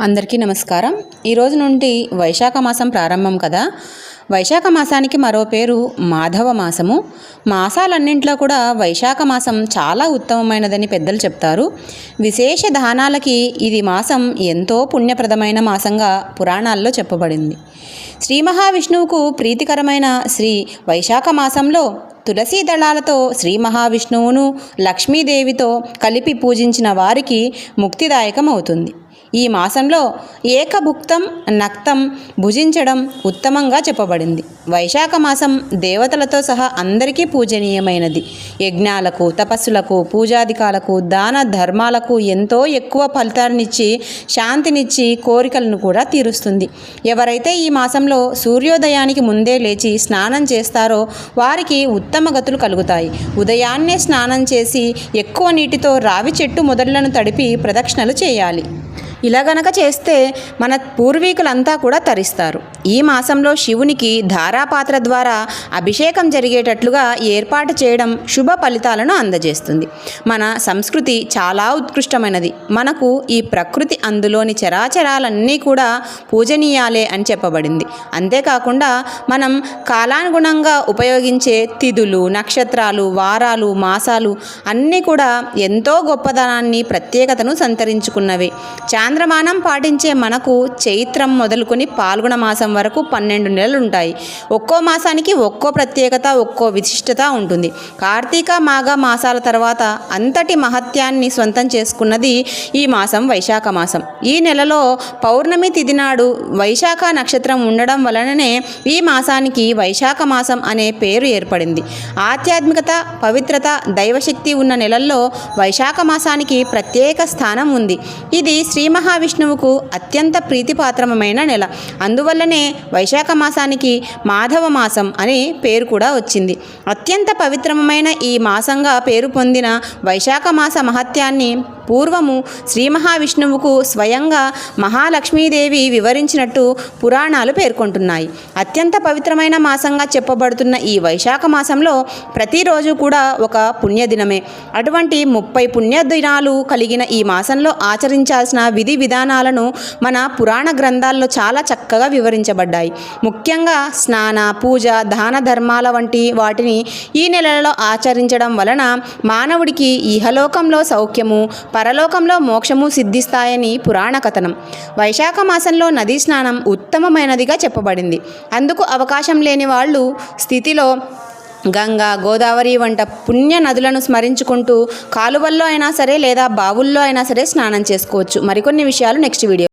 అందరికీ నమస్కారం. ఈరోజు నుండి వైశాఖ మాసం ప్రారంభం కదా? వైశాఖ మాసానికి మరో పేరు మాధవ మాసము. మాసాలన్నింట్లో కూడా వైశాఖ మాసం చాలా ఉత్తమమైనదని పెద్దలు చెప్తారు. విశేష దానాలకి ఇది మాసం ఎంతో పుణ్యప్రదమైన మాసంగా పురాణాల్లో చెప్పబడింది. శ్రీ మహావిష్ణువుకు ప్రీతికరమైన శ్రీ వైశాఖ మాసంలో తులసీ దళాలతో శ్రీ మహావిష్ణువును లక్ష్మీదేవితో కలిపి పూజించిన వారికి ముక్తిదాయకం అవుతుంది ఈ మాసంలో ఏకభుక్తం నక్తం భుజించడం ఉత్తమంగా చెప్పబడింది. వైశాఖ మాసం దేవతలతో సహా అందరికీ పూజనీయమైనది. యజ్ఞాలకు తపస్సులకు పూజాధికాలకు దాన ధర్మాలకు ఎంతో ఎక్కువ ఫలితాన్నిచ్చి శాంతినిచ్చి కోరికలను కూడా తీరుస్తుంది. ఎవరైతే ఈ మాసంలో సూర్యోదయానికి ముందే లేచి స్నానం చేస్తారో వారికి ఉత్తమ గతులు కలుగుతాయి. ఉదయాన్నే స్నానం చేసి ఎక్కువ నీటితో రావి చెట్టు మొదళ్ళను తడిపి ప్రదక్షిణలు చేయాలి. ఇలా గనక చేస్తే మన పూర్వీకులంతా కూడా తరిస్తారు. ఈ మాసంలో శివునికి ధారాపాత్ర ద్వారా అభిషేకం జరిగేటట్లుగా ఏర్పాటు చేయడం శుభ ఫలితాలను అందజేస్తుంది. మన సంస్కృతి చాలా ఉత్కృష్టమైనది. మనకు ఈ ప్రకృతి అందులోని చరాచరాలన్నీ కూడా పూజనీయాలే అని చెప్పబడింది. అంతేకాకుండా మనం కాలానుగుణంగా ఉపయోగించే తిథులు నక్షత్రాలు వారాలు మాసాలు అన్నీ కూడా ఎంతో గొప్పదనాన్ని ప్రత్యేకతను సంతరించుకున్నవి. చాంద్రమానం పాటించే మనకు చైత్రం మొదలుకొని పాల్గొన మాసం వరకు పన్నెండు నెలలు ఉంటాయి ఒక్కో మాసానికి ఒక్కో ప్రత్యేకత ఒక్కో విశిష్టత ఉంటుంది. కార్తీక మాఘ మాసాల తర్వాత అంతటి మహత్యాన్ని స్వంతం చేసుకున్నది ఈ మాసం వైశాఖ మాసం. ఈ నెలలో పౌర్ణమి తిథి నాడు వైశాఖ నక్షత్రం ఉండడం వలననే ఈ మాసానికి వైశాఖ మాసం అనే పేరు ఏర్పడింది. ఆధ్యాత్మికత పవిత్రత దైవశక్తి ఉన్న నెలల్లో వైశాఖ మాసానికి ప్రత్యేక స్థానం ఉంది. ఇది శ్రీ మహావిష్ణువుకు అత్యంత ప్రీతిపాత్రమైన నెల. అందువల్లనే అందువల్లనే వైశాఖ మాసానికి మాధవ మాసం అని పేరు కూడా వచ్చింది. అత్యంత పవిత్రమైన ఈ మాసంగా పేరు పొందిన వైశాఖ మాస మహత్యాన్ని పూర్వము శ్రీ మహావిష్ణువుకు స్వయంగా మహాలక్ష్మీదేవి వివరించినట్టు పురాణాలు పేర్కొంటున్నాయి. అత్యంత పవిత్రమైన మాసంగా చెప్పబడుతున్న ఈ వైశాఖ మాసంలో ప్రతిరోజు కూడా ఒక పుణ్యదినమే. అటువంటి ముప్పై పుణ్యదినాలు కలిగిన ఈ మాసంలో ఆచరించాల్సిన విధి విధానాలను మన పురాణ గ్రంథాల్లో చాలా చక్కగా వివరించబడ్డాయి. ముఖ్యంగా స్నాన పూజ దాన ధర్మాల వంటి వాటిని ఈ నెలలో ఆచరించడం వలన మానవుడికి ఇహలోకంలో సౌఖ్యము పరలోకంలో మోక్షము సిద్ధిస్తాయని పురాణ కథనం. వైశాఖ మాసంలో నదీ స్నానం ఉత్తమమైనదిగా చెప్పబడింది. అందుకు అవకాశం లేని వాళ్ళు స్థితిలో గంగా గోదావరి వంట పుణ్య నదులను స్మరించుకుంటూ కాలువల్లో అయినా సరే లేదా బావుల్లో అయినా సరే స్నానం చేసుకోవచ్చు. మరికొన్ని విషయాలు నెక్స్ట్ వీడియో